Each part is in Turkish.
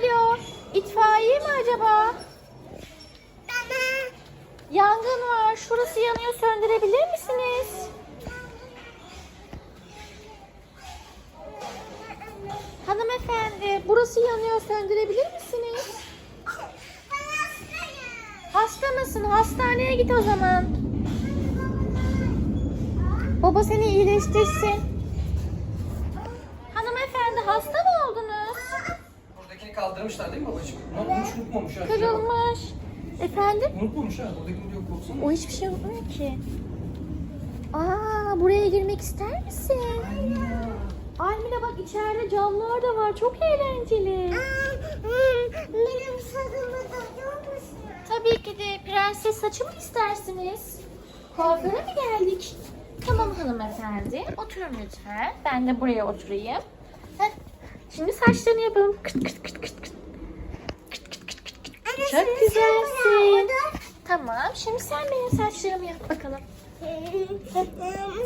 Alo, itfaiye mi acaba? Yangın var. Şurası yanıyor. Söndürebilir misiniz? Hanımefendi, burası yanıyor. Söndürebilir misiniz? Hasta mısın? Hastaneye git o zaman. Baba seni iyileştirsin. Hanımefendi hasta mı oldunuz? Buradakini kaldırmışlar değil mi babacığım? Ulan hiç unutmamış ha. Kırılmış. Efendim? Unutmamış ha. Buradakini diyor korksana. O hiçbir şey unutmuyor ki. Aa, buraya girmek ister misin? Almina bak içeride camlar da var. Çok eğlenceli. Benim sarımı duyuyor musun? Tabii ki de prenses saçı mı istersiniz? Kuaföre mi geldik? Tamam hanımefendi. Oturun lütfen. Ben de buraya oturayım. Heh. Şimdi saçlarını yapalım. Kıt kıt kıt kıt kıt. Kıt kıt kıt kıt kıt. Çok güzelsin. Tamam. Şimdi sen benim saçlarımı yap bakalım.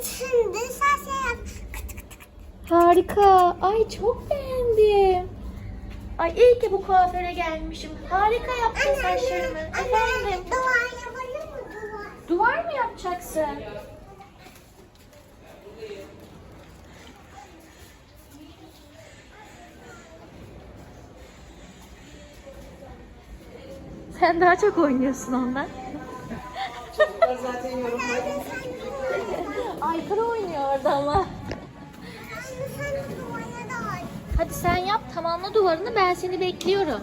Şimdi sen şey yap. Harika. Ay çok beğendim. Ay iyi ki bu kuaföre gelmişim. Harika yaptın saçlarımı. Efendim. Duvar yapalım mı duvar? Duvar mı yapacaksın? Sen daha çok oynuyorsun ondan. Aykırı oynuyor orada ama. Şimdi sen duvara da ay. Hadi sen yap tamamla duvarını ben seni bekliyorum.